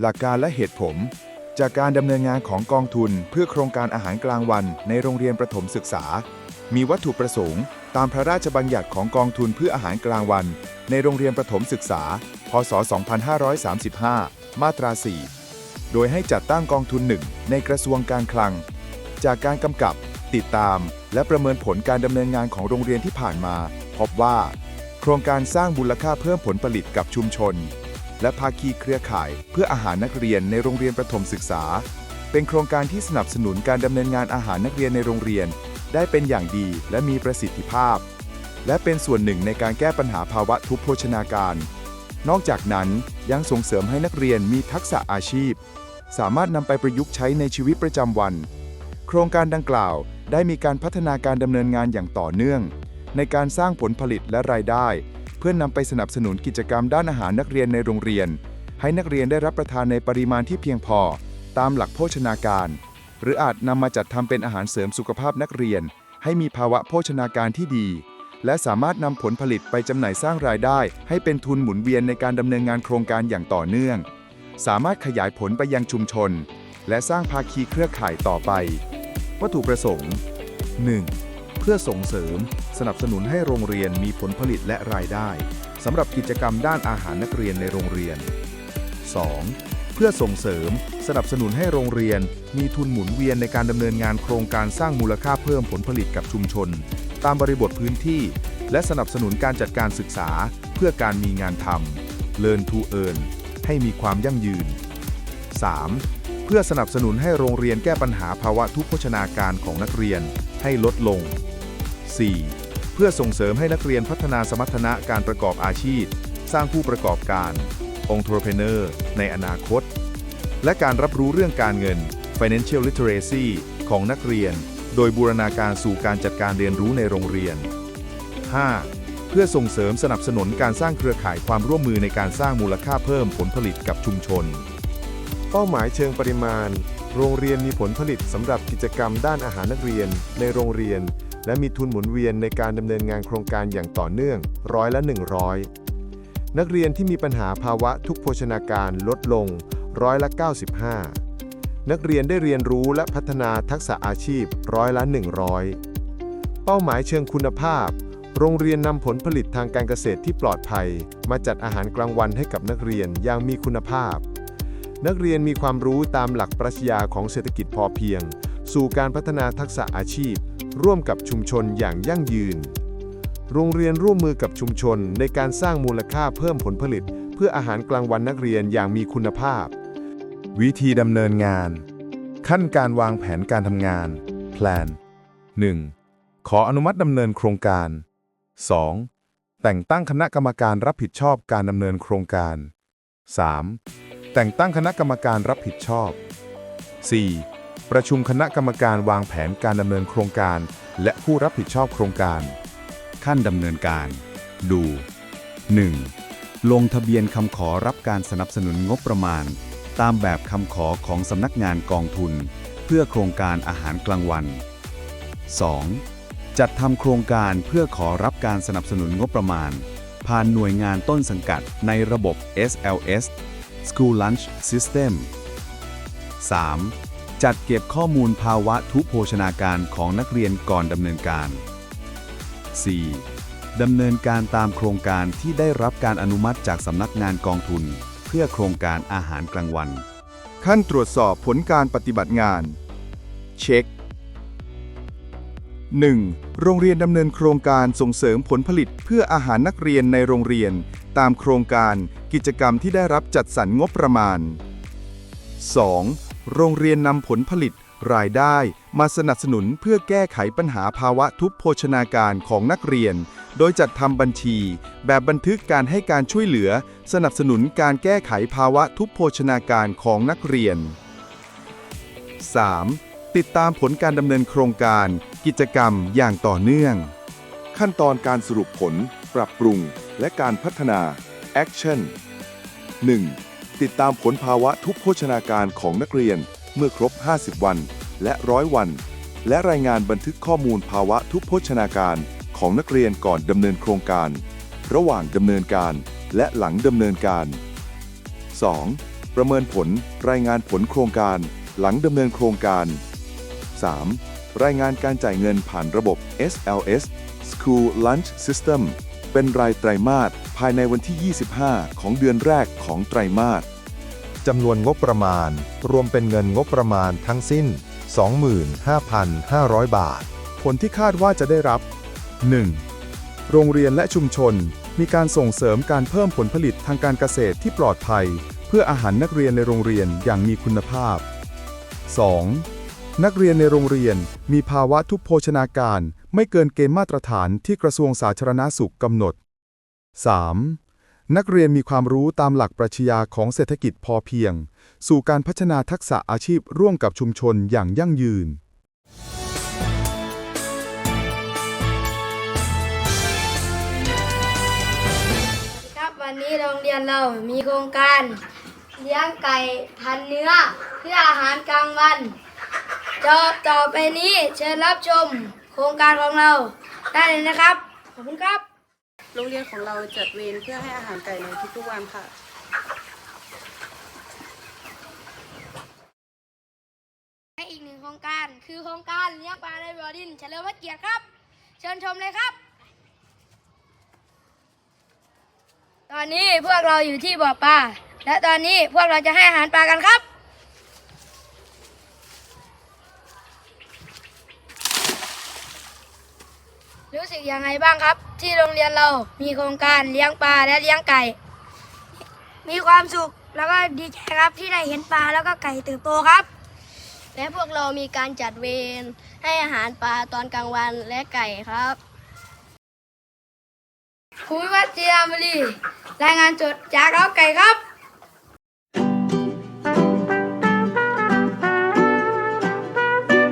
หลักการและเหตุผล จากการดำเนินงานของกองทุนเพื่อโครงการอาหารกลางวันในโรงเรียนประถมศึกษา มีวัตถุประสงค์ ตามพระราชบัญญัติของกองทุนเพื่ออาหารกลางวัน ในโรงเรียนประถมศึกษา พศ 2535 มาตรา 4 โดยให้จัดตั้งกองทุนหนึ่งในกระทรวงการคลัง จากการกำกับ ติดตาม และประเมินผลการดำเนินงานของโรงเรียนที่ผ่านมา พบว่า โครงการสร้างมูลค่าเพิ่มผลผลิตกับชุมชน และภาคีเครือข่าย เพื่ออาหารนักเรียนในโรงเรียนประถมศึกษา เป็นโครงการที่สนับสนุนการดำเนินงานอาหารนักเรียนในโรงเรียน ได้เป็นอย่างดีและมีประสิทธิภาพ และเป็นส่วนหนึ่งในการแก้ปัญหาภาวะทุพโภชนาการ นอกจากนั้นยังส่งเสริมให้นักเรียนมีทักษะอาชีพ สามารถนำไปประยุกต์ใช้ในชีวิตประจำวัน โครงการดังกล่าวได้มีการพัฒนาการดำเนินงานอย่างต่อเนื่อง ในการสร้างผลผลิตและรายได้ เพื่อนนำไปสนับสนุนกิจกรรมด้านอาหารนักเรียนในโรงเรียน ให้นักเรียนได้รับประทานในปริมาณที่เพียงพอ ตามหลักโภชนาการ หรืออาจนำมาจัดทำเป็นอาหารเสริมสุขภาพนักเรียน ให้มีภาวะโภชนาการที่ดี และสามารถนำผลผลิตไปจำหน่ายสร้างรายได้ ให้เป็นทุนหมุนเวียนในการดำเนินงานโครงการอย่างต่อเนื่อง สามารถขยายผลไปยังชุมชน และสร้างภาคีเครือข่ายต่อไป วัตถุประสงค์ 1. เพื่อส่งเสริม สนับสนุนให้โรงเรียนมีผลผลิตและรายได้สำหรับกิจกรรมด้านอาหารนักเรียนในโรงเรียน 2. เพื่อส่งเสริม สนับสนุนให้โรงเรียน มีทุนหมุนเวียนในการดำเนินงานโครงการสร้างมูลค่าเพิ่มผลผลิตกับชุมชน ตามบริบทพื้นที่ และสนับสนุนการจัดการศึกษา เพื่อการมีงานทำ Learn to Earn ให้มีความยั่งยืน 3. เพื่อสนับสนุนให้โรงเรียนแก้ปัญหาภาวะทุพโภชนาการของนักเรียน ให้ลดลง 4. เพื่อส่งเสริมให้นักเรียนพัฒนาสมรรถนะการประกอบอาชีพ สร้างผู้ประกอบการ Entrepreneur ในอนาคต และการรับรู้เรื่องการเงิน Financial Literacy ของนักเรียน โดยบูรณาการสู่การจัดการเรียนรู้ในโรงเรียน 5. เพื่อส่งเสริมสนับสนุนการสร้างเครือข่ายความร่วมมือในการสร้างมูลค่าเพิ่มผลผลิตกับชุมชน เป้าหมายเชิงปริมาณ โรงเรียนมีผลผลิตสำหรับกิจกรรมด้านอาหารนักเรียน ในโรงเรียน และมีทุนหมุนเวียนในการดำเนินงานโครงการอย่างต่อเนื่องร้อยละ 100 นักเรียนที่มีปัญหาภาวะทุกโภชนาการลดลงร้อยละ 95 นักเรียนได้เรียนรู้และพัฒนาทักษะอาชีพร้อยละ 100 เป้าหมายเชิงคุณภาพ โรงเรียนนำผลผลิตทางการเกษตรที่ปลอดภัย มาจัดอาหารกลางวันให้กับนักเรียนอย่างมีคุณภาพ นักเรียนมีความรู้ตามหลักปรัชญาของเศรษฐกิจพอเพียง สู่การพัฒนาทักษะอาชีพ ร่วมกับชุมชนอย่างยั่งยืน โรงเรียนร่วมมือกับชุมชนในการสร้างมูลค่าเพิ่มผลผลิต เพื่ออาหารกลางวันนักเรียนอย่างมีคุณภาพ วิธีดำเนินงาน ขั้นการวางแผนการทำงาน plan 1. ขออนุมัติดำเนินโครงการ 2. แต่งตั้งคณะกรรมการรับผิดชอบการดำเนินโครงการ 3. แต่งตั้งคณะกรรมการรับผิดชอบ 4. ประชุมคณะกรรมการวางแผนการดำเนินโครงการ และผู้รับผิดชอบโครงการ ขั้นดำเนินการ ดู 1. ลงทะเบียนคำขอรับการสนับสนุนงบประมาณ ตามแบบคำขอของสำนักงานกองทุน เพื่อโครงการอาหารกลางวัน 2. จัดทำโครงการเพื่อขอรับการสนับสนุนงบประมาณ ผ่านหน่วยงานต้นสังกัดในระบบ SLS School Lunch System 3. จัดเก็บข้อมูลภาวะทุพโภชนาการของนักเรียนก่อนดำเนินการ 4. ดำเนินการตามโครงการที่ได้รับการอนุมัติจากสำนักงานกองทุน เพื่อโครงการอาหารกลางวัน ขั้นตรวจสอบผลการปฏิบัติงาน เช็ค 1. โรงเรียนดำเนินโครงการส่งเสริมผลผลิตเพื่ออาหารนักเรียนในโรงเรียน ตามโครงการกิจกรรมที่ได้รับจัดสรรงบประมาณ 2. โรงเรียนนำผลผลิตรายได้มาสนับสนุนเพื่อแก้ไขปัญหาภาวะทุพโภชนาการของนักเรียน โดยจัดทำบัญชี แบบบันทึกการให้การช่วยเหลือ สนับสนุนการแก้ไขภาวะทุพโภชนาการของนักเรียน 3. ติดตามผลการดำเนินโครงการ กิจกรรมอย่างต่อเนื่อง ขั้นตอนการสรุปผล ปรับปรุง และการพัฒนา Action 1. ติดตามผลภาวะทุพโภชนาการของนักเรียนเมื่อครบ 50 วัน และร้อยวัน และรายงานบันทึกข้อมูลภาวะทุพโภชนาการของนักเรียนก่อนดำเนินโครงการ ระหว่างดำเนินการและหลังดำเนินการ 2. ประเมินผลรายงานผลโครงการ หลังดำเนินโครงการ 3. รายงานการจ่ายเงินผ่านระบบ SLS School Lunch System เป็นรายไตรมาสภายในวันที่ 25 ของเดือนแรกของไตรมาสจำนวนงบประมาณ รวมเป็นเงินงบประมาณทั้งสิ้น 25,500 บาท ผลที่คาดว่าจะได้รับ 1. โรงเรียนและชุมชน มีการส่งเสริมการเพิ่มผลผลิตทางการเกษตรที่ปลอดภัย เพื่ออาหารนักเรียนในโรงเรียนอย่างมีคุณภาพ 2. นักเรียนในโรงเรียนมีภาวะทุพโภชนาการ ไม่เกินเกณฑ์มาตรฐานที่กระทรวงสาธารณาสุขกำหนด 3. นักเรียนมีความรู้ตามหลักปรัชญาของเศรษฐกิจพอเพียง สู่การพัฒนาทักษะอาชีพร่วมกับชุมชนอย่างยั่งยืนครับวันนี้โรงเรียนเรามีโครงการ เลี้ยงไก่พันเนื้อ เพื่ออาหารกลางวัน จบต่อไปนี้เชิญรับชมโครงการของเราได้เลยนะครับ ขอบคุณครับ โรงเรียนของเราจัดเวรเพื่อให้อาหารไก่ในทุกๆวันค่ะให้อีกหนึ่งโครงการคือโครงการเลี้ยงปลาในบ่อดินเฉลิมพระเกียรติครับ เชิญชมเลยครับ ตอนนี้พวกเราอยู่ที่บ่อปลาและตอนนี้พวกเราจะให้อาหารปลากันครับ รู้สึกยังไงบ้างครับ ที่โรงเรียนเรามีโครงการเลี้ยงปลาและเลี้ยงไก่ มีความสุขแล้วก็ดีใจครับที่ได้เห็นปลาแล้วก็ไก่เติบโตครับ และพวกเรามีการจัดเวรให้อาหารปลาตอนกลางวันและไก่ครับภูมิวัฒน์เจียมรีรายงานสดจากเราไก่ครับ